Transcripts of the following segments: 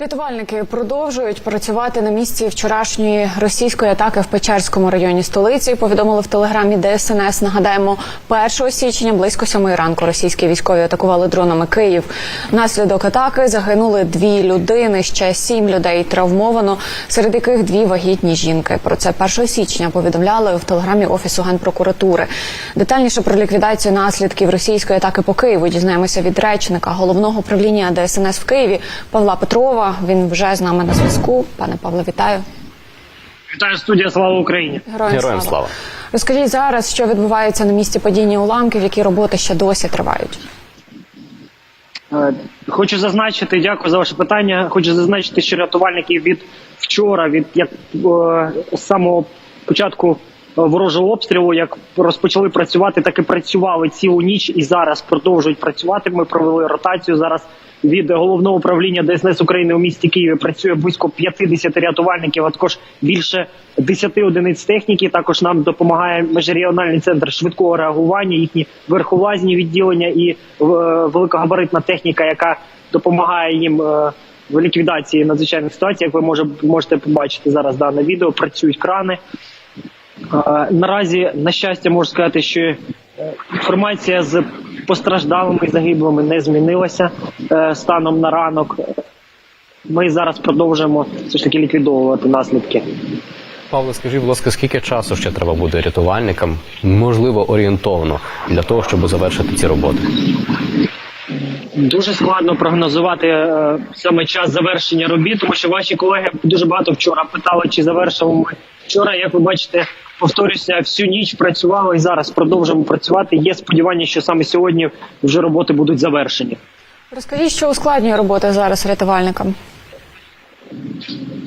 Рятувальники продовжують працювати на місці вчорашньої російської атаки в Печерському районі столиці. Повідомили в телеграмі ДСНС. Нагадаємо, 1 січня близько сьомої ранку російські військові атакували дронами Київ. Внаслідок атаки загинули дві людини. Ще сім людей травмовано, серед яких дві вагітні жінки. Про це 1 січня повідомляли в телеграмі офісу генпрокуратури. Детальніше про ліквідацію наслідків російської атаки по Києву дізнаємося від речника головного управління ДСНС в Києві Павла Петрова. Він вже з нами на зв'язку. Пане Павло, вітаю. Вітаю студія Слава Україні. Героям, Героям слава. Розкажіть зараз, що відбувається на місці падіння уламків, які роботи ще досі тривають. Е, Хочу зазначити, дякую за ваше питання. Хочу зазначити, що рятувальники від вчора, від як е, самого початку ворожого обстрілу, як розпочали працювати, так і працювали цілу ніч і зараз продовжують працювати. Ми провели ротацію. Зараз від головного управління ДСНС України у місті Києві працює близько 50 рятувальників, а також більше 10 одиниць техніки. Також нам допомагає міжрегіональний центр швидкого реагування, їхні верхолазні відділення і е, великогабаритна техніка, яка допомагає їм. е, В ліквідації надзвичайних ситуацій, як ви може, можете побачити зараз дане відео, працюють крани. Наразі, на щастя, можу сказати, що е, інформація з постраждалими і загиблими не змінилася е, станом на ранок. Ми зараз продовжуємо все ж таки ліквідовувати наслідки. Павло, скажіть, будь ласка, скільки часу ще треба буде рятувальникам, можливо, орієнтовно для того, щоб завершити ці роботи? Дуже складно прогнозувати е, саме час завершення робіт, тому що ваші колеги дуже багато вчора питали, чи завершимо ми вчора. Як ви бачите, повторюся, всю ніч працювали і зараз продовжуємо працювати. Є сподівання, що саме сьогодні вже роботи будуть завершені. Розкажіть, що ускладнює роботи зараз рятувальникам.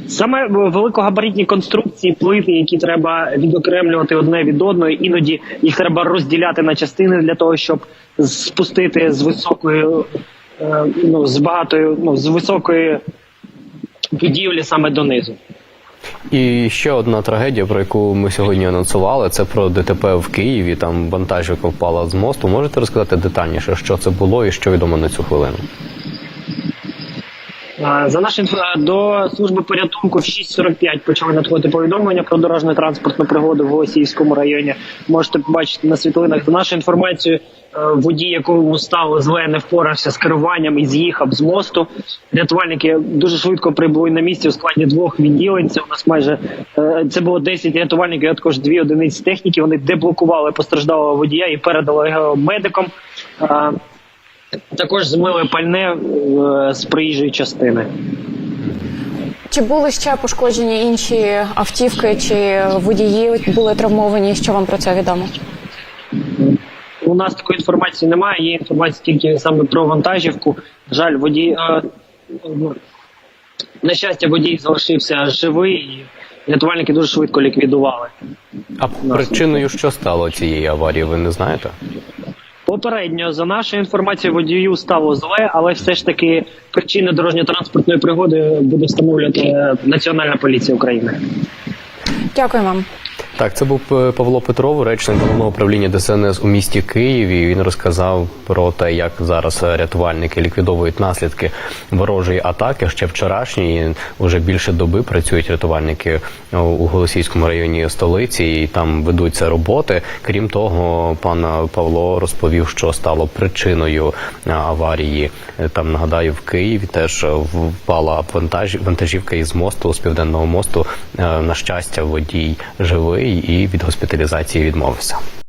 Саме великогабаритні конструкції, плити, які треба відокремлювати одне від одної, іноді їх треба розділяти на частини для того, щоб спустити з високої, е, ну з багатої, ну з високої будівлі саме донизу. І ще одна трагедія, про яку ми сьогодні анонсували, це про ДТП в Києві. Там вантажівка впала з мосту. Можете розказати детальніше, що це було і що відомо на цю хвилину? Е, За нашим до служби порятунку в 6.45 почали надходити повідомлення про дорожньо-транспортну пригоду в Голосіївському районі. Можете побачити на світлинах. За нашою інформацією, е, водій, якому стало зле, не впорався з керуванням і з'їхав з мосту. Рятувальники дуже швидко прибули на місці у складі двох відділень. Це у нас майже е, це було 10 рятувальників, а також дві одиниці техніки. Вони деблокували постраждалого водія і передали його медикам. Також змили пальне е, з проїжджої частини. Чи були ще пошкоджені інші автівки, чи водії були травмовані? Що вам про це відомо? У нас такої інформації немає. Є інформація тільки саме про вантажівку. На жаль, водій е, ну, на щастя, водій залишився живий, і рятувальники дуже швидко ліквідували. А причиною, що стало цієї аварії, ви не знаєте? Попередньо, за нашою інформацією, водію стало зле, але все ж таки причини дорожньо-транспортної пригоди буде встановлювати Національна поліція України. Дякую вам. Так, це був е, Павло Петров, речник головного управління ДСНС у місті Києві. Він розказав про те, як зараз е, рятувальники ліквідовують наслідки ворожої атаки. Ще вчорашньої вже більше доби працюють рятувальники е, у Голосійському районі столиці, і там ведуться роботи. Крім того, пан Павло розповів, що стало причиною аварії. Там нагадаю, в Києві теж впала вантаж, вантажівка із мосту з південного мосту. На щастя, водій живий і від госпіталізації відмовився.